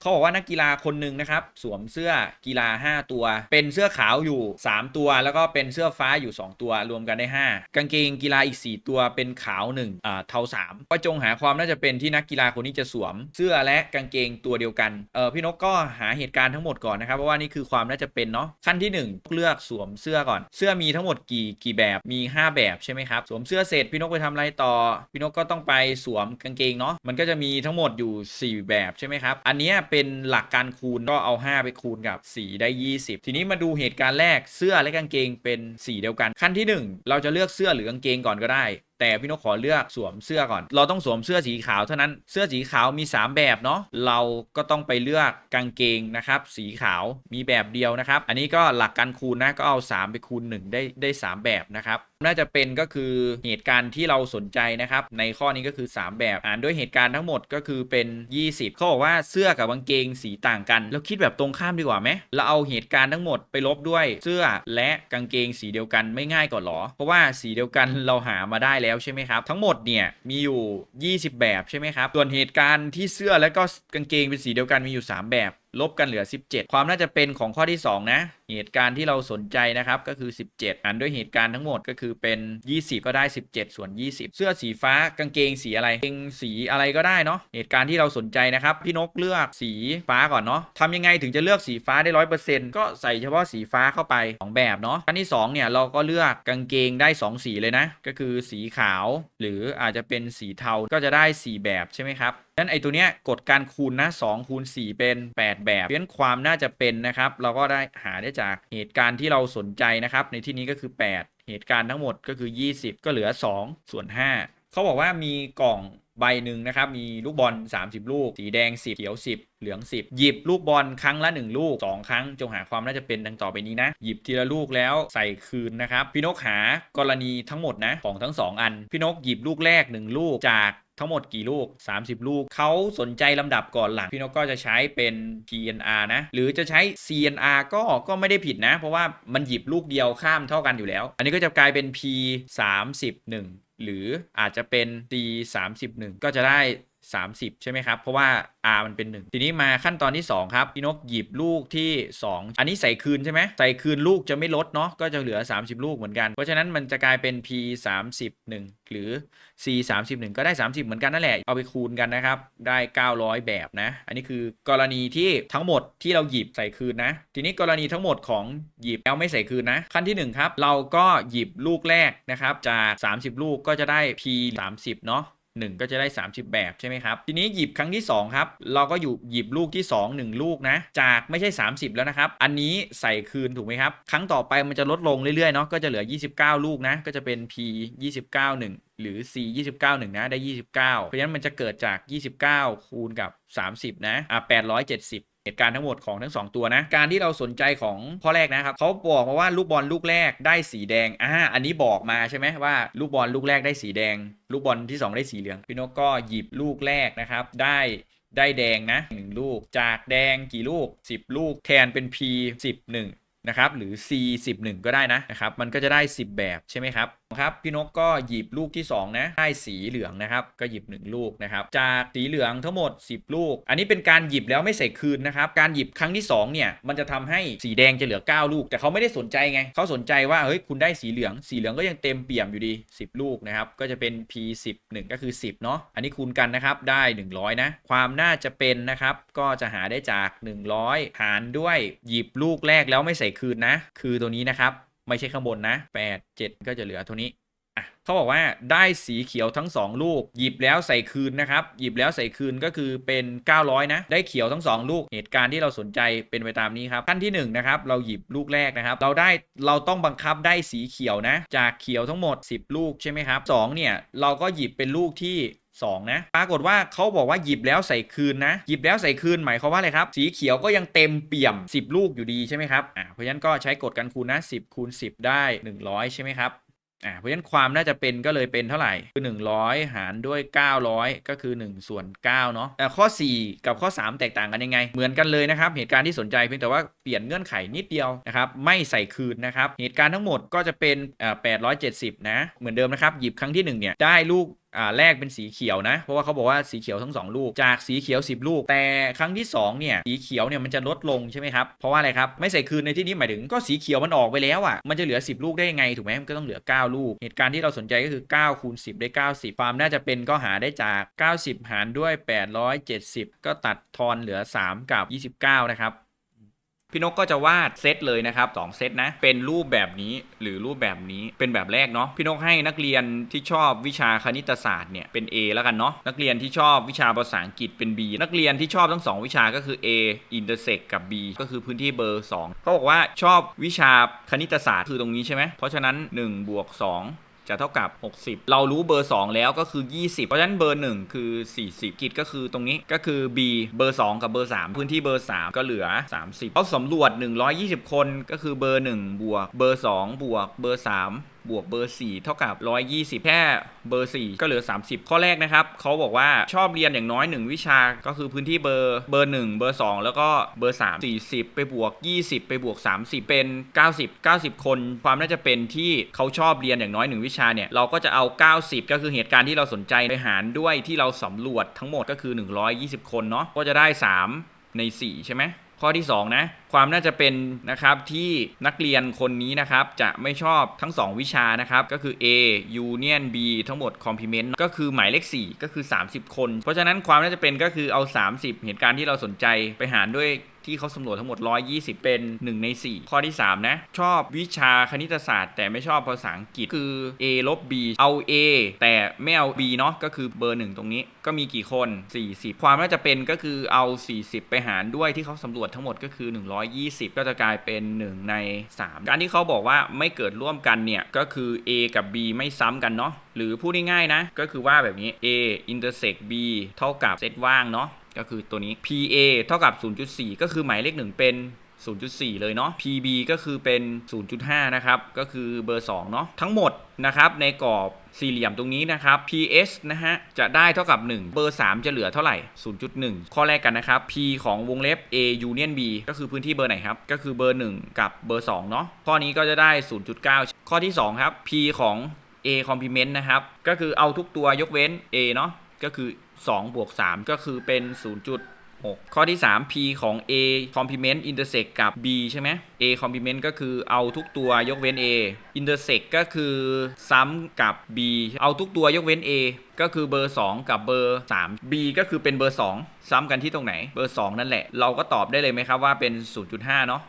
เขาบอกว่านักกีฬาคนหนึ่งนะครับ สวมเสื้อกีฬา 5 ตัว เป็นเสื้อขาวอยู่ 3 ตัว แล้วก็เป็นเสื้อฟ้าอยู่ 2 ตัวรวมกันได้ 5 กางเกงกีฬาอีก 4 ตัวเป็นขาว1อ่าเทา3ก็จงหาความน่าจะเป็นที่นักกีฬาคนนี้จะสวมเสื้อและกางเกงตัวเดียวกันเออพี่นกก็หาเหตุการณ์ทั้งหมดก่อนนะครับเพราะว่านี่คือความน่าจะเป็นเนาะขั้นที่หนึ่งเลือกสวมเสื้อก่อน เสื้อมีทั้งหมดกี่กี่แบบมี 5 แบบใช่ไหมครับสวมเสื้อเสร็จพี่นกไปทำอะไรต่อ พี่นกก็ต้องไปสวมกางเกงเนาะมันก็จะมีทั้งหมดอยู่ 4 แบบใช่ไหมครับอันนี้เป็นหลักการคูณก็เอา 5 ไปคูณกับ 4 ได้ 20 ทีนี้มาดูเหตุการณ์แรกเสื้อและกางเกงเป็นสีเดียวกันขั้นที่ 1 เราจะเลือกเสื้อหรือกางเกงก่อนก็ได้ แต่พี่นกขอเลือกสวมเสื้อก่อน เราต้องสวมเสื้อสีขาวเท่านั้นเสื้อสีขาวมี 3 แบบเนาะเราก็ต้องไปเลือกกางเกงนะครับสีขาวมีแบบเดียวนะครับ อันนี้ก็หลักการคูณนะก็เอา 3 ไปคูณ 1 ได้ได้ 3 แบบนะครับน่าจะเป็นก็คือเหตุการณ์ที่เราสนใจนะครับ ในข้อนี้ก็คือ 3 แบบอ่านด้วยเหตุการณ์ทั้งหมดก็คือเป็น 20เขาบอกว่าเสื้อกับกางเกงสีต่างกันแล้วคิดแบบตรงข้ามดีกว่าไหมเราเอาเหตุการณ์ทั้งหมดไปลบด้วยเสื้อและกางเกงสีเดียวกันไม่ง่ายกว่าหรอ เพราะว่าสีเดียวกันเราหามาได้แล้วใช่ไหมครับ ทั้งหมดเนี่ยมีอยู่ 20 แบบใช่ไหมครับส่วนเหตุการณ์ที่เสื้อและก็กางเกงเป็นสีเดียวกันมีอยู่ 3 แบบ ลบกันเหลือ 17 ความน่าจะเป็นของข้อที่ 2 นะ เหตุการณ์ที่เราสนใจนะครับก็คือ 17 อันด้วยเหตุการณ์ทั้งหมดก็คือเป็น 20 ก็ได้ 17 ส่วน 20 เสื้อสีฟ้ากางเกงสีอะไรกางเกงสีอะไรก็ได้เนาะเหตุการณ์ที่เราสนใจนะครับ พี่นกเลือกสีฟ้าก่อนเนาะทำยังไงถึงจะเลือกสีฟ้าได้ร้อยเปอร์เซ็นต์ก็ใส่เฉพาะสีฟ้าเข้าไปสองแบบเนาะอันที่สองเนี่ยเราก็เลือกกางเกงได้สองสีเลยนะ ก็คือสีขาว หรืออาจจะเป็นสีเทาก็จะได้สี่แบบใช่ไหมครับ นั้นไอตัวเนี้ยกฎการคูณนะ2คูณ4 เป็น 8 แบบเพราะฉะนั้นความน่าจะเป็นนะครับ เราก็ได้หาได้จากเหตุการณ์ที่เราสนใจนะครับ ในที่นี้ก็คือ 8 เหตุการณ์ทั้งหมดก็คือ 20 ก็เหลือ 2 ส่วน 5 เขาบอกว่ามีกล่องใบหนึ่งนะครับ มีลูกบอล 30 ลูก สีแดง 10 เขียว 10 เหลือง 10 หยิบลูกบอลครั้งละ 1 ลูก 2 ครั้ง จงหาความน่าจะเป็นดังต่อไปนี้นะ หยิบทีละลูกแล้วใส่คืนนะครับ พี่นกหากรณีทั้งหมดนะของทั้ง 2 อัน พี่นกหยิบลูกแรก 1 ลูกจาก ทั้งหมดกี่ลูก 30 ลูก เขาสนใจลำดับก่อนหลัง พี่นกก็จะใช้เป็น PNR นะ หรือจะใช้ CNR ก็ก็ไม่ได้ผิดนะ เพราะว่ามันหยิบลูกเดียวข้ามเท่ากันอยู่แล้ว อันนี้ก็จะกลายเป็น P 31หรืออาจจะเป็น D 31ก็จะได้ 30 ใช่ไหมครับ เพราะว่า R มันเป็น 1 ทีนี้มาขั้นตอนที่ 2 ครับ พี่นกหยิบลูกที่ 2 อันนี้ใส่คืนใช่ไหมใส่คืนลูกจะไม่ลดเนาะก็จะเหลือ 30 ลูกเหมือนกัน เพราะฉะนั้นมันจะกลายเป็น P 31หรือ C 31ก็ได้ 30 เหมือนกันนั่นแหละ เอาไปคูณกันนะครับ ได้ 900 แบบนะ อันนี้คือกรณีที่ทั้งหมดที่เราหยิบใส่คืนนะ ทีนี้กรณีทั้งหมดของหยิบแล้วไม่ใส่คืนนะ ขั้นที่1ครับเราก็หยิบลูกแรกนะครับจาก 30 ลูกก็จะได้ P 30เนาะ 1 ก็จะได้ 30 แบบใช่ไหมครับ ทีนี้หยิบครั้งที่ 2 ครับ เราก็อยู่หยิบลูกที่ 2 1 ลูกนะ จากไม่ใช่ 30 แล้วนะครับ อันนี้ใส่คืนถูกไหมครับ ครั้งต่อไปมันจะลดลงเรื่อยๆเนาะก็จะเหลือ 29 ลูกนะ ก็จะเป็น P 29 1หรือ C 29 1นะ ได้ 29 เพราะฉะนั้นมันจะเกิดจาก 29 คูณกับ 30 นะ อะ870เห ตุการณ์ทั้งหมดของทั้ง 2 ตัวนะ การที่เราสนใจของข้อแรกนะครับเขาบอกมาว่าลูกบอลลูกแรกได้สีแดงอ่าอันนี้บอกมาใช่ไหมว่าลูกบอลลูกแรกได้สีแดง ลูกบอลที่ 2 ได้สีเหลืองพี่นกก็หยิบลูกแรกนะครับได้ได้แดงนะ 1 ลูก จากแดงกี่ลูก 10 ลูกแทนเป็น P 10 1 นะครับหรือ C 11ก็ได้นะนะครับมันก็จะได้ 10 แบบใช่ไหมครับครับพี่นกก็หยิบลูกที่ 2 นะได้สีเหลืองนะครับ ก็หยิบ 1 ลูกนะครับ จากสีเหลืองทั้งหมด 10 ลูก อันนี้เป็นการหยิบแล้วไม่ใส่คืนนะครับ การหยิบครั้งที่ 2 เนี่ย มันจะทำให้สีแดงจะเหลือ 9 ลูก แต่เขาไม่ได้สนใจไง เขาสนใจว่าเฮ้ยคุณได้สีเหลือง สีเหลืองก็ยังเต็มเปี่ยมอยู่ดี 10 ลูกนะครับ ก็จะเป็น P 1 1ก็คือ 10 เนาะอันนี้คูณกันนะครับได้ 100 นะ ความน่าจะเป็นนะครับก็จะหาได้จาก 100 หารด้วยหยิบลูกแรกแล้วไม่ใส่คืนนะ คือตัวนี้นะครับ ไม่ใช่ข้างบนนะ 8 7 ก็จะเหลือตัวนี้ เขาบอกว่าได้สีเขียวทั้ง 2 ลูก หยิบแล้วใส่คืนนะครับ หยิบแล้วใส่คืนก็คือเป็น 900 นะ ได้เขียวทั้ง 2 ลูก เหตุการณ์ที่เราสนใจเป็นไปตามนี้ครับ ขั้นที่1นะครับ เราหยิบลูกแรกนะครับ เราได้ เราต้องบังคับได้สีเขียวนะ จากเขียวทั้งหมด 10 ลูกใช่ไหมครับ2เนี่ย เราก็หยิบเป็นลูกที่2นะปรากฏว่าเขาบอกว่าหยิบแล้วใส่คืนนะ หยิบแล้วใส่คืนหมายความว่าอะไรครับ สีเขียวก็ยังเต็มเปี่ยม 10 ลูกอยู่ดีใช่ไหมครับอ่าเพราะฉะนั้นก็ใช้กฎการคูณนะ 10คูณ10 ได้ 100 ใช่ไหมครับ อ่าเพราะฉะนั้นความน่าจะเป็นก็เลยเป็นเท่าไหร่คือ 100 หารด้วย 900 ก็คือ1ส่วน9เนาะแต่ข้อ 4 กับข้อ 3 แตกต่างกันยังไง เหมือนกันเลยนะครับเหตุการณ์ที่สนใจเพียงแต่ว่าเปลี่ยนเงื่อนไขนิดเดียวนะครับไม่ใส่คืนนะครับเหตุการณ์ทั้งหมดก็จะเป็นอ่า870 นะ เหมือนเดิมนะครับหยิบครั้งที่1เนี่ยได้ลูกอ่าแรกเป็นสีเขียวนะ เพราะว่าเขาบอกว่าสีเขียวทั้งสองลูก จากสีเขียว 10 ลูก แต่ครั้งที่สองเนี่ยสีเขียวเนี่ยมันจะลดลงใช่ไหมครับ เพราะว่าอะไรครับ ไม่ใส่คืนในที่นี้หมายถึงก็สีเขียวมันออกไปแล้วอะมันจะเหลือ 10 ลูกได้ยังไงถูกไหมมันก็ต้องเหลือ 9 ลูก เหตุการณ์ที่เราสนใจก็คือ9คูณ10 ได้ 90 ความน่าจะเป็นก็หาได้จาก 90 หารด้วย 870 ก็ตัดทอนเหลือ 3 กับ 29 นะครับ พี่นกก็จะวาดเซตเลยนะครับสองเซตนะ เป็นรูปแบบนี้หรือรูปแบบนี้เป็นแบบแรกเนาะพี่นกให้นักเรียนที่ชอบวิชาคณิตศาสตร์เนี่ยเป็น A แล้วกันเนาะนักเรียนที่ชอบวิชาภาษาอังกฤษเป็น B นักเรียนที่ชอบทั้งสองวิชาก็คือ A intersect กับ B ก็คือพื้นที่เบอร์2เขาบอกว่าชอบวิชาคณิตศาสตร์คือตรงนี้ใช่ไหมเพราะฉะนั้น1บวก2 จะเท่ากับ 60 เรารู้เบอร์ 2 แล้วก็คือ 20 เพราะฉะนั้นเบอร์ 1 คือ 40 กิจก็คือตรงนี้ก็คือ B เบอร์ 2 กับเบอร์ 3 พื้นที่เบอร์ 3 ก็เหลือ 30เขาสำรวจ 120 คนก็คือเบอร์ 1 บวก เบอร์ 2 บวก เบอร์ 3 บวกเบอร์ 4 เท่ากับ 120 แค่เบอร์ 4 ก็เหลือ 30 ข้อแรกนะครับเขาบอกว่าชอบเรียนอย่างน้อย 1 วิชาก็คือพื้นที่เบอร์เบอร์ 1 เบอร์ 2 แล้วก็เบอร์ 3 40 ไปบวก 20 ไปบวก 30 เป็น 90 90 คน ความน่าจะเป็นที่เขาชอบเรียนอย่างน้อย 1 วิชาเนี่ยเราก็จะเอา 90 ก็คือเหตุการณ์ที่เราสนใจไปหารด้วยที่เราสำรวจทั้งหมดก็คือ 120 คนเนาะก็จะได้ 3 ใน 4 ใช่ไหม ข้อที่ 2 นะ ความน่าจะเป็นนะครับที่นักเรียนคนนี้นะครับ จะไม่ชอบทั้ง 2 วิชานะครับ ก็คือ A Union B ทั้งหมด Complement ก็คือหมายเลข 4 ก็คือ 30 คน เพราะฉะนั้นความน่าจะเป็นก็คือเอา 30 เหตุการณ์ที่เราสนใจไปหารด้วย ที่เขาสำรวจทั้งหมด 120 เป็น 1 ใน 4 ข้อที่ 3 นะ ชอบวิชาคณิตศาสตร์ แต่ไม่ชอบภาษาอังกฤษคือ A ลบ B เอา A แต่ไม่เอา B เนาะก็คือเบอร์ 1 ตรงนี้ก็มีกี่คน 40 ความน่าจะเป็นก็คือเอา 40 ไปหารด้วยที่เขาสำรวจทั้งหมดก็คือ 120 ก็จะกลายเป็น 1 ใน 3 การที่เขาบอกว่าไม่เกิดร่วมกันเนี่ยก็คือ A กับ B ไม่ซ้ำกันเนาะหรือพูดง่ายๆนะ ก็คือว่าแบบนี้ A intersect B เท่ากับเซตว่างเนาะ ก็คือตัวนี้ PA เท่ากับ 0.4 ก็คือหมายเลขหนึ่งเป็น 0.4 เลยเนาะ PB ก็คือเป็น 0.5 นะครับ ก็คือเบอร์ 2 เนาะ ทั้งหมดนะครับในกรอบสี่เหลี่ยมตรงนี้นะครับ PS นะฮะ จะได้เท่ากับ 1 เบอร์ 3 จะเหลือเท่าไหร่ 0.1 ข้อแรกกันนะครับ P ของวงเล็บ A Union B ก็คือพื้นที่เบอร์ไหนครับ ก็คือเบอร์ 1 กับเบอร์ 2 เนาะ ข้อนี้ก็จะได้ 0.9 ข้อที่ 2 ครับ P ของ A complement นะครับ ก็คือเอาทุกตัวยกเว้น A เนาะ ก็คือ 2บวก3ก็คือเป็น 0.6 ข้อที่ 3 P ของ A complement intersect กับ B ใช่ไหม A complement ก็คือเอาทุกตัวยกเว้น A intersect ก็คือซ้ำกับ B เอาทุกตัวยกเว้น A ก็คือเบอร์ 2 กับเบอร์ 3 B ก็คือเป็นเบอร์ 2 ซ้ำกันที่ตรงไหน เบอร์ 2 นั่นแหละ เราก็ตอบได้เลยไหมครับว่าเป็น 0.5 เนาะ